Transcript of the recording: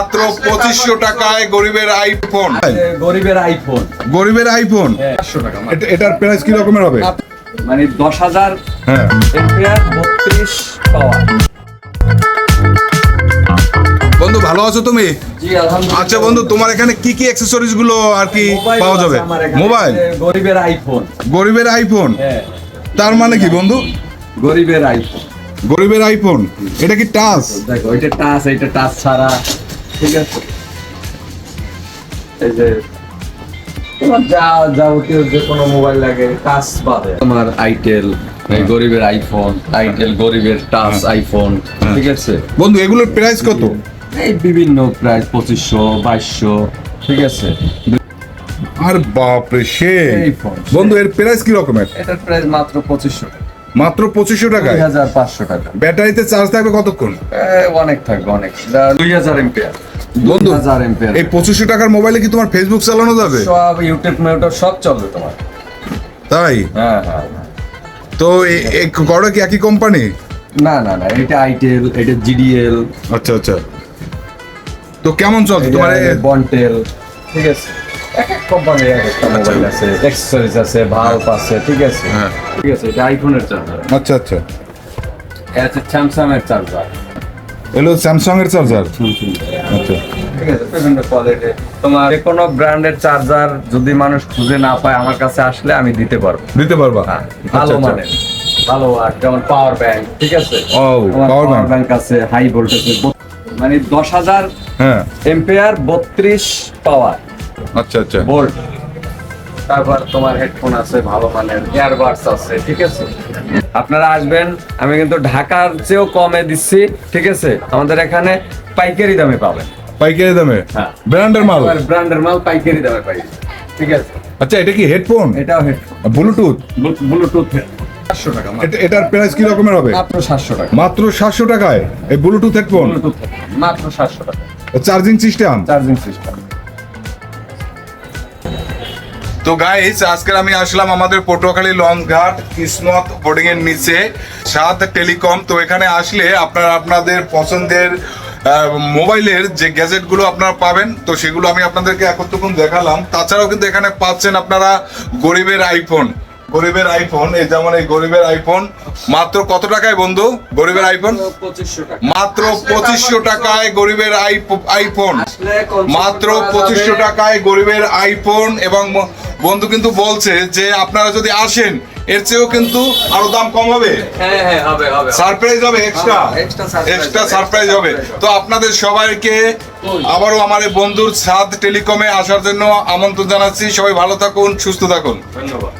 মাত্র পঁচিশশো টাকায় গরিবের আইফোন গরিবের আইফোন গরিবের আইফোন। এটা- এটার প্রাইস কি রকমের হবে? মানে দশ হাজার হ্যাঁ। বত্রিশ বন্ধু ভালো আছো তুমি? আচ্ছা বন্ধু তোমার এখানে কি কি অ্যাক্সেসরিজগুলো আর কি পাওয়া যাবে? মোবাইল গরিবের আইফোন গরিবের আইফোন হ্যাঁ। তার মানে কি বন্ধু? গরিবের আইফোন গরিবের আইফোন এটা কি টাচ? দেখো এটা টাচ এটা টাচ ছাড়া ঠিক আছে। এই যে তোমার যা যাবতীয় যে কোনো মোবাইল লাগে টাচ বাদে। তোমার আইটেল এই গরিবের আইফোন আইটেল গরিবের টাচ আইফোন ঠিক আছে? বন্ধু এগুলোর প্রাইস কত? এই বিভিন্ন প্রায় পঁচিশশো বাইশশো ঠিক আছে? আর বাপরে সে ফোন। বন্ধু এর প্রাইস কি রকমের এটার প্রাইস মাত্র পঁচিশশো মাত্র পঁচিশশো দুই হাজার পাঁচশো টাকা। ব্যাটারিতে চার্জ থাকবে কতক্ষণ? অনেক থাকবে অনেক। দুই হাজার এম্পিয়ার। বন্ধু দুই হাজার এম্পিয়ার। এই পঁচিশশো টাকার মোবাইলে কি তোমার ফেসবুক চালানো যাবে? সব ইউটিউব মেউটিউব সব চলবে তোমার। তাই? হ্যাঁ হ্যাঁ হ্যাঁ। তো করো কি একই কোম্পানি না না না এটা আইটেল এটা জিডিএল আচ্ছা আচ্ছা। তো কেমন চলছে তোমার বন্টেল ঠিক আছে। এক এক কোম্পানির এক একটা মোবাইল আছে অ্যাক্সেসরিজ আছে ভাল্ব আছে ঠিক আছে? হ্যাঁ। ঠিক আছে এটা আইফোনের চার্জার আচ্ছা আচ্ছা। এটা স্যামসাং এর চার্জার এলো স্যামসাং এর চার্জার আচ্ছা। ঠিক আছে বিভিন্ন কোয়ালিটি তোমার যে কোনো ব্র্যান্ডের চার্জার যদি মানুষ খুঁজে না পায় আমার কাছে আসলে আমি দিতে পারব। দিতে পারবা? হ্যাঁ, আচ্ছা, ভালো মানে ভালো আর যেমন পাওয়ার ব্যাংক ঠিক আছে? ও, পাওয়ার ব্যাংক আছে হাই ভোল্টেজের মানে দশ হাজার হ্যাঁ। এম্পিয়ার বত্রিশ পাওয়ার আচ্ছা আচ্ছা। ভোল্ট তারপর তোমার হেডফোন আছে ভালো মানের ইয়ারবাডস আছে ঠিক আছে? আপনারা আসবেন আমি কিন্তু ঢাকার চেয়েও কমে দিচ্ছি ঠিক আছে? আমাদের এখানে পাইকারি দামে পাবেন। পাইকারি দামে? হ্যাঁ। ব্র্যান্ডের মাল? ব্র্যান্ডের মাল পাইকারি দামে পাই ঠিক আছে? আচ্ছা এটা কি হেডফোন? এটাও হেডফোন ব্লুটুথ? ব্লুটুথ টাকা এটার প্রাইস কি রকমের হবে? মাত্র সাতশো টাকা। মাত্র সাতশো টাকায়? এই ব্লুটুথ হেডফোন? মাত্র সাতশো টাকা। Charging system? Charging system. তো গাইস আজকে আমি আসলাম আমাদের পটুয়াখালী লঞ্চঘাট কিসমত বোর্ডিং এর নিচে সাত টেলিকম তো এখানে আসলে আপনারা আপনাদের পছন্দের মোবাইলের যে গ্যাজেটগুলো আপনারা পাবেন তো সেগুলো আমি আপনাদেরকে একত্রক্ষণ দেখালাম। তাছাড়াও কিন্তু এখানে পাচ্ছেন আপনারা গরিবের আইফোন গরিবের আইফোন এই যেমন এই গরিবের আইফোন মাত্র কত টাকায় বন্ধু? গরিবের আইফোন মাত্র পঁচিশশো টাকায় গরিবের আইফো- আইফোন মাত্র পঁচিশশো টাকায় গরিবের আইফোন এবং বন্ধু কিন্তু বলছে যে আপনারা যদি আসেন এর চেয়েও কিন্তু আরও দাম কম হবে। হ্যাঁ হ্যাঁ হবে হবে। সারপ্রাইজ হবে এক্সট্রা এক্সট্রা সারপ্রাইজ হবে তো আপনাদের সবাইকে আবারও আমার এই বন্ধুর সাদ টেলিকমে আসার জন্য আমন্ত্রণ জানাচ্ছি। সবাই ভালো থাকুন সুস্থ থাকুন। ধন্যবাদ।